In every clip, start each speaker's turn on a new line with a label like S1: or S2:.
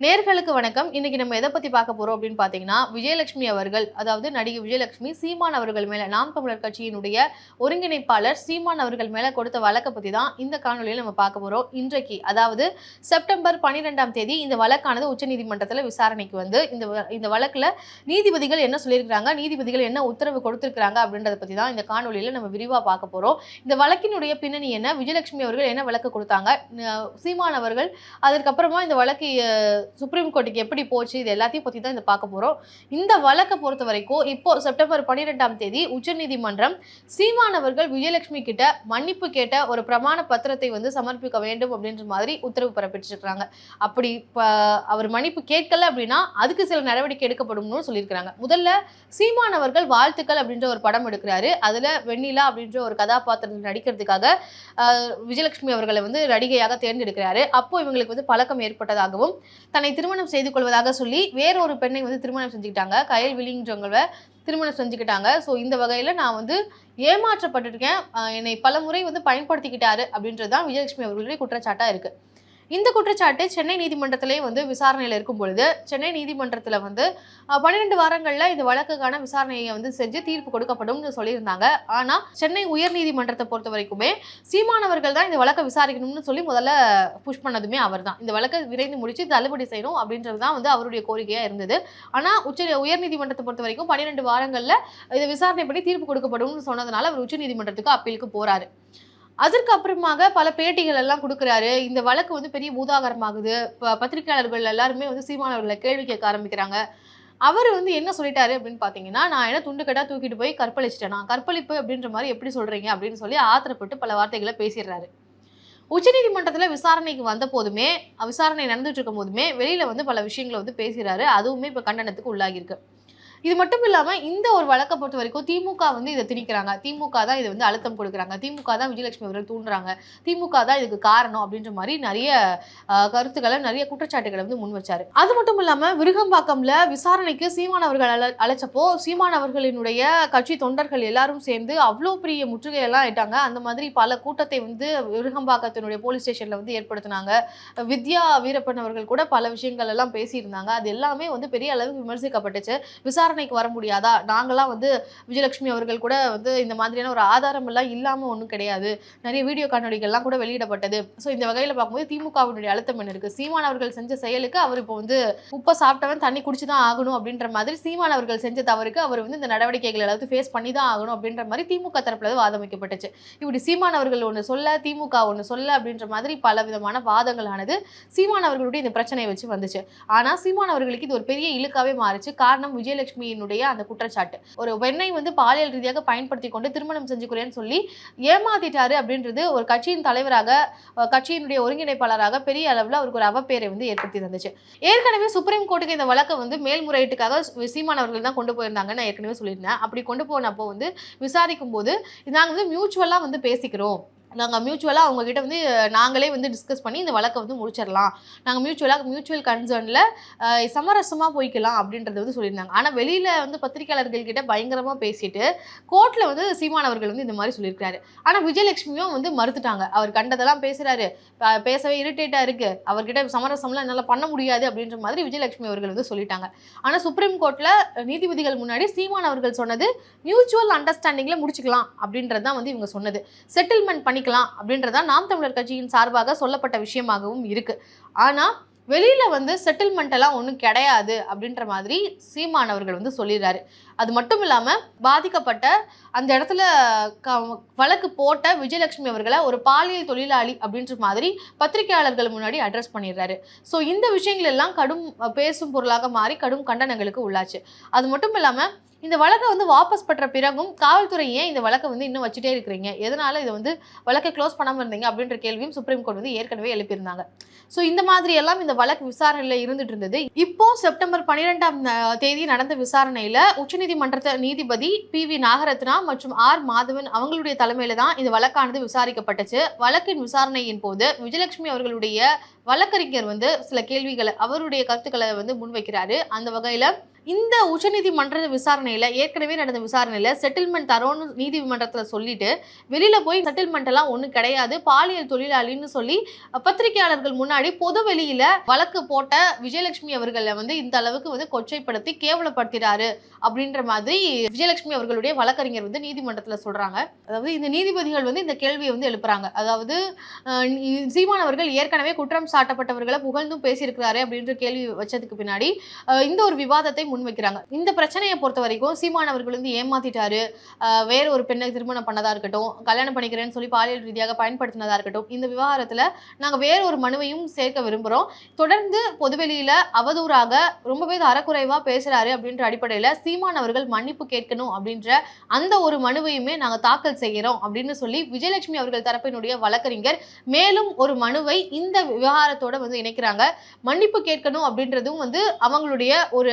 S1: நேர்களுக்கு வணக்கம். இன்னைக்கு நம்ம எதை பத்தி பார்க்க போறோம் அப்படின்னு பாத்தீங்கன்னா விஜயலட்சுமி அவர்கள் அதாவது நடிகை விஜயலட்சுமி சீமான் அவர்கள் மேல நாம் தமிழர் கட்சியினுடைய ஒருங்கிணைப்பாளர் சீமான் அவர்கள் மேல கொடுத்த வழக்கை பத்தி தான் இந்த காணொலியில் நம்ம பார்க்க போறோம். இன்றைக்கு அதாவது செப்டம்பர் பன்னிரெண்டாம் தேதி இந்த வழக்கானது உச்சநீதிமன்றத்தில் விசாரணைக்கு வந்து இந்த வ- இந்த வழக்குல நீதிபதிகள் என்ன சொல்லியிருக்கிறாங்க நீதிபதிகள் என்ன உத்தரவு கொடுத்திருக்கிறாங்க அப்படின்றத பத்தி தான் இந்த காணொலியில் நம்ம விரிவா பார்க்க போறோம். இந்த வழக்கினுடைய பின்னணி என்ன விஜயலட்சுமி அவர்கள் என்ன வழக்கு கொடுத்தாங்க சீமான் அவர்கள் அதற்கப்புறமா இந்த வழக்கு சுப்ரீம் கோர்ட்டுக்கு எப்படி போச்சு இது எல்லாத்தையும் பற்றி தான் இந்த பார்க்க போகிறோம் இந்த வழக்கை பொறுத்த வரைக்கும் இப்போ செப்டம்பர் பன்னிரெண்டாம் தேதி உச்சநீதிமன்றம் சீமானவர்கள் விஜயலட்சுமி கிட்ட மன்னிப்பு கேட்ட ஒரு பிரமாண பத்திரத்தை வந்து சமர்ப்பிக்க வேண்டும் அப்படின்ற மாதிரி உத்தரவு பிறப்பிச்சிருக்கிறாங்க. அப்படி இப்போ அவர் மன்னிப்பு கேட்கல அப்படின்னா அதுக்கு சில நடவடிக்கை எடுக்கப்படும்னு சொல்லியிருக்கிறாங்க. முதல்ல சீமானவர்கள் வாழ்த்துக்கள் அப்படின்ற ஒரு படம் எடுக்கிறாரு. அதில் வெண்ணிலா அப்படின்ற ஒரு கதாபாத்திரத்தில் நடிக்கிறதுக்காக விஜயலட்சுமி அவர்களை வந்து நடிகையாக தேர்ந்தெடுக்கிறாரு. அப்போ இவங்களுக்கு வந்து பழக்கம் ஏற்பட்டதாகவும் தன்னை திருமணம் செய்து கொள்வதாக சொல்லி வேறொரு பெண்ணை வந்து திருமணம் செஞ்சுக்கிட்டாங்க. கயல் விழிங்கிறவங்கள திருமணம் செஞ்சுக்கிட்டாங்க. ஸோ இந்த வகையில் நான் வந்து ஏமாற்றப்பட்டிருக்கேன். என்னை பல முறை வந்து பயன்படுத்திக்கிட்டாரு அப்படின்றது தான் விஜயலட்சுமி அவர்களுடைய குற்றச்சாட்டாக இருக்குது இந்த குற்றச்சாட்டு சென்னை நீதிமன்றத்திலே வந்து விசாரணையில் இருக்கும் பொழுது சென்னை நீதிமன்றத்தில் வந்து பன்னிரெண்டு வாரங்களில் இந்த வழக்குக்கான விசாரணையை வந்து செஞ்சு தீர்ப்பு கொடுக்கப்படும்னு சொல்லியிருந்தாங்க. ஆனால் சென்னை உயர்நீதிமன்றத்தை பொறுத்த வரைக்குமே சீமானவர்கள் தான் இந்த வழக்கை விசாரிக்கணும்னு சொல்லி முதல்ல புஷ் பண்ணதுமே அவர் தான். இந்த வழக்கை விரைந்து முடிச்சு தள்ளுபடி செய்யணும் அப்படின்றது தான் வந்து அவருடைய கோரிக்கையாக இருந்தது. ஆனால் உச்ச உயர்நீதிமன்றத்தை பொறுத்த வரைக்கும் பன்னிரெண்டு வாரங்களில் இது விசாரணை பண்ணி தீர்ப்பு கொடுக்கப்படும்னு சொன்னதுனால அவர் உச்சநீதிமன்றத்துக்கு அப்பீலுக்கு போறாரு. அதற்கு அப்புறமாக பல பேட்டிகள் எல்லாம் கொடுக்குறாரு. இந்த வழக்கு வந்து பெரிய பூதாகரமாகுது. ப- பத்திரிகையாளர்கள் எல்லாருமே வந்து சீமானவர்களை கேள்வி கேட்க ஆரம்பிக்கிறாங்க. அவர் வந்து என்ன சொல்லிட்டாரு அப்படின்னு பார்த்தீங்கன்னா நான் என்ன துண்டு கட்டா தூக்கிட்டு போய் கற்பழிச்சிட்டேன்? நான் கற்பழிப்பு அப்படின்ற மாதிரி எப்படி சொல்றீங்க? அப்படின்னு சொல்லி ஆத்திரப்பட்டு பல வார்த்தைகளை பேசிடுறாரு. உச்சநீதிமன்றத்தில் விசாரணைக்கு வந்த போதுமே விசாரணை நடந்துட்டு இருக்கும் போதுமே வெளியில் வந்து பல விஷயங்களை வந்து பேசுகிறாரு அதுவுமே இப்போ கண்டனத்துக்கு உள்ளாகியிருக்கு. இது மட்டும் இல்லாமல் இந்த ஒரு வழக்கை பொறுத்த வரைக்கும் திமுக வந்து இதை திணிக்கிறாங்க. திமுக தான் இதை வந்து அழுத்தம் கொடுக்குறாங்க. திமுக தான் விஜயலட்சுமி அவர்கள் தூண்டுறாங்க. திமுக தான் இதுக்கு காரணம் அப்படின்ற மாதிரி நிறைய கருத்துக்களை நிறைய குற்றச்சாட்டுகளை வந்து முன் வச்சாரு. அது மட்டும் இல்லாமல் விருகம்பாக்கம்ல விசாரணைக்கு சீமான் அவர்கள் அழ அழைச்சப்போ சீமான் அவர்களினுடைய கட்சி தொண்டர்கள் எல்லாரும் சேர்ந்து அவ்வளோ பெரிய முற்றுகையெல்லாம் ஆயிட்டாங்க அந்த மாதிரி பல கூட்டத்தை வந்து விருகம்பாக்கத்தினுடைய போலீஸ் ஸ்டேஷன்ல வந்து ஏற்படுத்தினாங்க. வித்யா வீரப்பன் அவர்கள் கூட பல விஷயங்கள் எல்லாம் பேசியிருந்தாங்க. அது எல்லாமே வந்து பெரிய அளவுக்கு விமர்சிக்கப்பட்டுச்சு. விசாரணை விசாரணைக்கு வர முடியாதா? நாங்களாம் வந்து விஜயலட்சுமி அவர்கள் கூட வந்து இந்த மாதிரியான ஒரு ஆதாரம் எல்லாம் இல்லாமல் ஒன்றும் கிடையாது. நிறைய வீடியோ காணொலிகள்லாம் கூட வெளியிடப்பட்டது. ஸோ இந்த வகையில் பார்க்கும்போது திமுகவினுடைய அழுத்தம் என்ன இருக்கு? சீமான் அவர்கள் செஞ்ச செயலுக்கு அவர் இப்போ வந்து உப்பை சாப்பிட்டவன் தண்ணி குடிச்சு தான் ஆகணும் அப்படின்ற மாதிரி சீமான் அவர்கள் செஞ்ச தவறுக்கு அவர் வந்து இந்த நடவடிக்கைகள் எல்லாத்தையும் ஃபேஸ் பண்ணி தான் ஆகணும் அப்படின்ற மாதிரி திமுக தரப்புல வாதம் வைக்கப்பட்டுச்சு இப்படி சீமான் அவர்கள் ஒன்று சொல்ல திமுக ஒன்று சொல்ல அப்படின்ற மாதிரி பல விதமான வாதங்களானது சீமான் அவர்களுடைய இந்த பிரச்சனையை வச்சு வந்துச்சு. ஆனா சீமான் அவர்களுக்கு இது ஒரு பெரிய இழுக்காவே மாறுச்சு. காரணம் விஜயலட்சுமி விஜயலட்சுமியினுடைய அந்த குற்றச்சாட்டு. ஒரு பெண்ணை வந்து பாலியல் ரீதியாக பயன்படுத்தி கொண்டு திருமணம் செஞ்சுக்கிறேன்னு சொல்லி ஏமாத்திட்டாரு அப்படின்றது ஒரு கட்சியின் தலைவராக கட்சியினுடைய ஒருங்கிணைப்பாளராக பெரிய அளவில் அவருக்கு ஒரு அவப்பேரை வந்து ஏற்படுத்தி தந்துச்சு. ஏற்கனவே சுப்ரீம் கோர்ட்டுக்கு இந்த வழக்கை வந்து மேல்முறையீட்டுக்காக சீமான் அவர்கள் தான் கொண்டு போயிருந்தாங்கன்னு நான் ஏற்கனவே சொல்லியிருந்தேன். அப்படி கொண்டு போனப்போ வந்து விசாரிக்கும் போது நாங்கள் வந்து மியூச்சுவலாக வந்து பேசிக்கிறோம். நாங்கள் மியூச்சுவலாக அவங்கக்கிட்ட வந்து நாங்களே வந்து டிஸ்கஸ் பண்ணி இந்த வழக்கை வந்து முடிச்சிடலாம். நாங்கள் மியூச்சுவலாக மியூச்சுவல் கன்சர்னில் சமரசமாக போய்க்கலாம் அப்படின்றத வந்து சொல்லியிருந்தாங்க. ஆனால் வெளியில் வந்து பத்திரிகையாளர்கள் கிட்ட பயங்கரமாக பேசிட்டு கோர்ட்டில் வந்து சீமானவர்கள் வந்து இந்த மாதிரி சொல்லியிருக்காரு ஆனால் விஜயலட்சுமியும் வந்து மறுத்துட்டாங்க. அவர் கண்டதெல்லாம் பேசுகிறாரு பேசவே இரிட்டேட்டாக இருக்குது அவர்கிட்ட சமரசம்லாம் என்னால் பண்ண முடியாது அப்படின்ற மாதிரி விஜயலட்சுமி அவர்கள் வந்து சொல்லிட்டாங்க. ஆனால் சுப்ரீம் கோர்ட்டில் நீதிபதிகள் முன்னாடி சீமான் அவர்கள் சொன்னது மியூச்சுவல் அண்டர்ஸ்டாண்டிங்கில் முடிச்சுக்கலாம் அப்படின்றது தான் வந்து இவங்க சொன்னது. செட்டில்மெண்ட் பண்ணி பண்ணிக்கலாம் அப்படின்றதான் நாம் தமிழர் கட்சியின் சார்பாக சொல்லப்பட்ட விஷயமாகவும் இருக்குது ஆனால் வெளியில் வந்து செட்டில்மெண்ட் எல்லாம் ஒன்றும் கிடையாது அப்படின்ற மாதிரி சீமான் அவர்கள் வந்து சொல்லிடுறாரு. அது மட்டும் இல்லாமல் பாதிக்கப்பட்ட அந்த இடத்துல க வழக்கு போட்ட விஜயலட்சுமி அவர்களை ஒரு பாலியல் தொழிலாளி அப்படின்ற மாதிரி பத்திரிகையாளர்கள் முன்னாடி அட்ரஸ் பண்ணிடுறாரு. ஸோ இந்த விஷயங்கள் எல்லாம் கடும் பேசும் பொருளாக மாறி கடும் கண்டனங்களுக்கு உள்ளாச்சு. அது மட்டும் இல்லாமல் இந்த வழக்கை வந்து வாபஸ் பெற்ற பிறகும் காவல்துறை ஏன் இந்த வழக்கை வந்து இன்னும் வச்சுட்டே இருக்கிறீங்க? எதனால இதை வந்து வழக்கை க்ளோஸ் பண்ணாமல் இருந்தீங்க? அப்படின்ற கேள்வியும் சுப்ரீம் கோர்ட் வந்து ஏற்கனவே எழுப்பியிருந்தாங்க. ஸோ இந்த மாதிரி எல்லாம் இந்த வழக்கு விசாரணையில் இருந்துட்டு இருந்தது. இப்போ செப்டம்பர் பன்னிரெண்டாம் தேதி நடந்த விசாரணையில் உச்சநீதிமன்றத்தை நீதிபதி பி. வி. நாகரத்னா மற்றும் ஆர். மாதவன் அவங்களுடைய தலைமையில தான் இந்த வழக்கானது விசாரிக்கப்பட்டுச்சு. வழக்கின் விசாரணையின் போது விஜயலட்சுமி அவர்களுடைய வழக்கறிஞர் வந்து சில கேள்விகளை அவருடைய கருத்துக்களை வந்து முன்வைக்கிறாரு. அந்த வகையில் இந்த உச்சநீதிமன்ற விசாரணையில ஏற்கனவே நடந்த விசாரணையில செட்டில்மெண்ட் தரோன்னு நீதிமன்றத்துல சொல்லிட்டு வெளியில போய் செட்டில்மெண்ட் எல்லாம் ஒண்ணும் கிடையாது. பாலியல் தொழிலாளின்னு சொல்லி பத்திரிகையாளர்கள் முன்னாடி பொது வெளியில வழக்கு போட்ட விஜயலட்சுமி அவர்களை வந்து இந்த அளவுக்கு வந்து கொச்சைப்படுத்தி கேவலப்படுத்திறாரு அப்படின்ற மாதிரி விஜயலட்சுமி அவர்களுடைய வழக்கறிஞர் வந்து நீதிமன்றத்துல சொல்றாங்க. அதாவது இந்த நீதிபதிகள் வந்து இந்த கேள்வியை வந்து எழுப்புறாங்க. அதாவது சீமான் அவர்கள் ஏற்கனவே குற்றம் சாட்டப்பட்டவர்களை புகழ்ந்தும் பேசியிருக்கிறாரு அப்படின்ற கேள்வி வச்சதுக்கு பின்னாடி இந்த ஒரு விவாதத்தை முன்வைக்கிறாங்க. இந்த பிரச்சனையை பொறுத்த வரைக்கும் சீமான் அவர்கள் வந்து ஏமாத்திட்டாரு. வேற ஒரு பெண்ணை திருமணம் பண்ணதா இருக்கட்டும் கல்யாணம் பண்ணிக்கிறேன்னு சொல்லி பாலியல் ரீதியாக பயன்படுத்தினதா இருக்கட்டும் இந்த விவகாரத்துல நாங்க வேற ஒரு மனுவையும் சேர்க்க விரும்புறோம். தொடர்ந்து பொதுவெளியில அவதூறாக ரொம்பவே அறக்குறைவாக பேசுறாரு அப்படின்ற அடிப்படையில சீமான் அவர்கள் மன்னிப்பு கேட்கணும் அப்படின்ற அந்த ஒரு மனுவையுமே நாங்க தாக்கல் செய்கிறோம் அப்படின்னு சொல்லி விஜயலட்சுமி அவர்கள் தரப்பினுடைய வழக்கறிஞர் மேலும் ஒரு மனுவை இந்த விவகாரத்தோட வந்து இணைக்கிறாங்க. மன்னிப்பு கேட்கணும் அப்படின்றதும் வந்து அவங்களுடைய ஒரு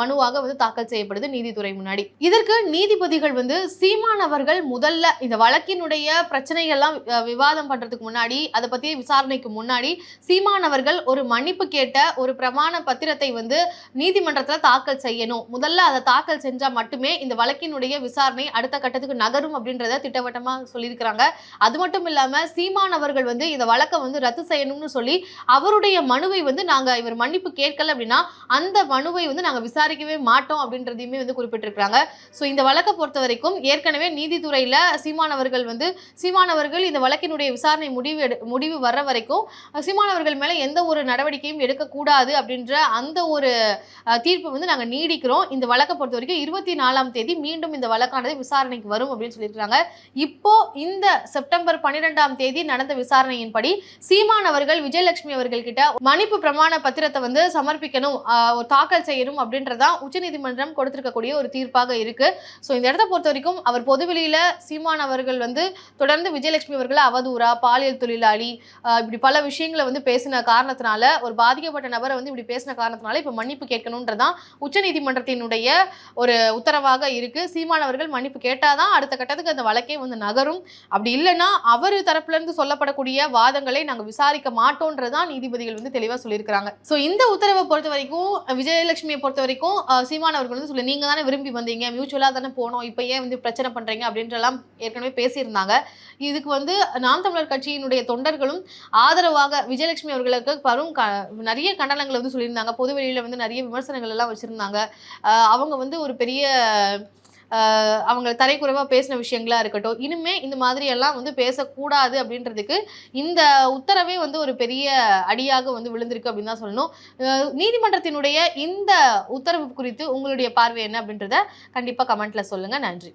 S1: மனுவாக வந்து தாக்கல் செய்யப்படுது நீதித்துறை முன்னாடி. இதற்கு நீதிபதிகள் வந்து சீமான் அவர்கள் முதல்ல இந்த வழக்கினுடைய பிரச்சனைகள்லாம் விவாதம் பண்றதுக்கு முன்னாடி அதை பத்தி விசாரணைக்கு முன்னாடி சீமான் அவர்கள் ஒரு மன்னிப்பு கேட்ட ஒரு பிரமாண பத்திரத்தை வந்து நீதிமன்றத்தில் தாக்கல் செய்யணும். முதல்ல அதை தாக்கல் செஞ்சா மட்டுமே இந்த வழக்கினுடைய விசாரணை அடுத்த கட்டத்துக்கு நகரும் அப்படின்றத திட்டவட்டமா சொல்லியிருக்கிறாங்க. அது மட்டும் இல்லாம சீமான் அவர்கள் வந்து இந்த வழக்கை வந்து ரத்து செய்யணும்னு சொல்லி அவருடைய மனுவை வந்து நாங்க இவர் மன்னிப்பு கேட்கல அப்படின்னா அந்த மனுவை வந்து நாங்க விசாரிக்கவே மாட்டோம் அப்படின்றதையுமே வந்து குறிப்பிட்டிருக்கிறாங்க. ஸோ இந்த வழக்கை பொறுத்த வரைக்கும் ஏற்கனவே நீதித்துறையில் சீமானவர்கள் வந்து சீமானவர்கள் இந்த வழக்கினுடைய விசாரணை முடிவு எடு முடிவு வர்ற வரைக்கும் சீமானவர்கள் மேலே எந்த ஒரு நடவடிக்கையும் எடுக்கக்கூடாது அப்படின்ற அந்த ஒரு தீர்ப்பு தீர்ப்பை வந்து நாங்கள் நீடிக்கிறோம். இந்த வழக்கை பொறுத்த வரைக்கும் இருபத்தி நாலாம் தேதி மீண்டும் இந்த வழக்கானது விசாரணைக்கு வரும் அப்படின்னு சொல்லியிருக்காங்க இப்போ இந்த செப்டம்பர் பன்னிரெண்டாம் தேதி நடந்த விசாரணையின்படி சீமானவர்கள் விஜயலட்சுமி அவர்கள் கிட்ட மன்னிப்பு பிரமாண பத்திரத்தை வந்து சமர்ப்பிக்கணும் ஒரு தாக்கல் செய்யணும் அப்படின்னு அப்படின்றதான் உச்சநீதிமன்றம் கொடுத்திருக்கக்கூடிய ஒரு தீர்ப்பாக இருக்கு. ஸோ இந்த இடத்த பொறுத்த வரைக்கும் அவர் பொதுவெளியில சீமான் அவர்கள் வந்து தொடர்ந்து விஜயலட்சுமி அவர்களை அவதூறா பாலியல் தொழிலாளி இப்படி பல விஷயங்களை வந்து பேசின காரணத்தினால ஒரு பாதிக்கப்பட்ட நபரை வந்து இப்படி பேசின காரணத்தினால இப்போ மன்னிப்பு கேட்கணுன்றதான் உச்சநீதிமன்றத்தினுடைய ஒரு உத்தரவாக இருக்கு. சீமான் அவர்கள் மன்னிப்பு கேட்டாதான் அடுத்த கட்டத்துக்கு அந்த வழக்கே வந்து நகரும். அப்படி இல்லைன்னா அவர் தரப்புலேருந்து சொல்லப்படக்கூடிய வாதங்களை நாங்க விசாரிக்க மாட்டோன்றதான் நீதிபதிகள் வந்து தெளிவா சொல்லியிருக்கிறாங்க. ஸோ இந்த உத்தரவை பொறுத்த வரைக்கும் விஜயலட்சுமியை பொறுத்த வரைக்கும் சீமான் அவர்கள் வந்து சொல்லி நீங்க தானே விரும்பி வந்தீங்க மியூச்சுவலா தானே போனோம் இப்போ ஏன் வந்து பிரச்சனை பண்றீங்க? அப்படின்றலாம் ஏற்கனவே பேசியிருந்தாங்க. இதுக்கு வந்து நாம் தமிழர் கட்சியினுடைய தொண்டர்களும் ஆதரவாக விஜயலட்சுமி அவர்களுக்கு வரும் க நிறைய கண்டனங்களை வந்து சொல்லியிருந்தாங்க. பொதுவெளியில் வந்து நிறைய விமர்சனங்கள் எல்லாம் வச்சிருந்தாங்க. அவங்க வந்து ஒரு பெரிய அவங்க தரைக்குறைவாக பேசின விஷயங்களா இருக்கட்டும் இனிமே இந்த மாதிரி எல்லாம் வந்து பேசக்கூடாது அப்படின்றதுக்கு இந்த உத்தரவே வந்து ஒரு பெரிய அடியாக வந்து விழுந்திருக்கு அப்படின்னு தான் சொல்லணும். நீதிமன்றத்தினுடைய இந்த உத்தரவு குறித்து உங்களுடைய பார்வை என்ன அப்படின்றத கண்டிப்பாக கமெண்ட்ல சொல்லுங்க. நன்றி.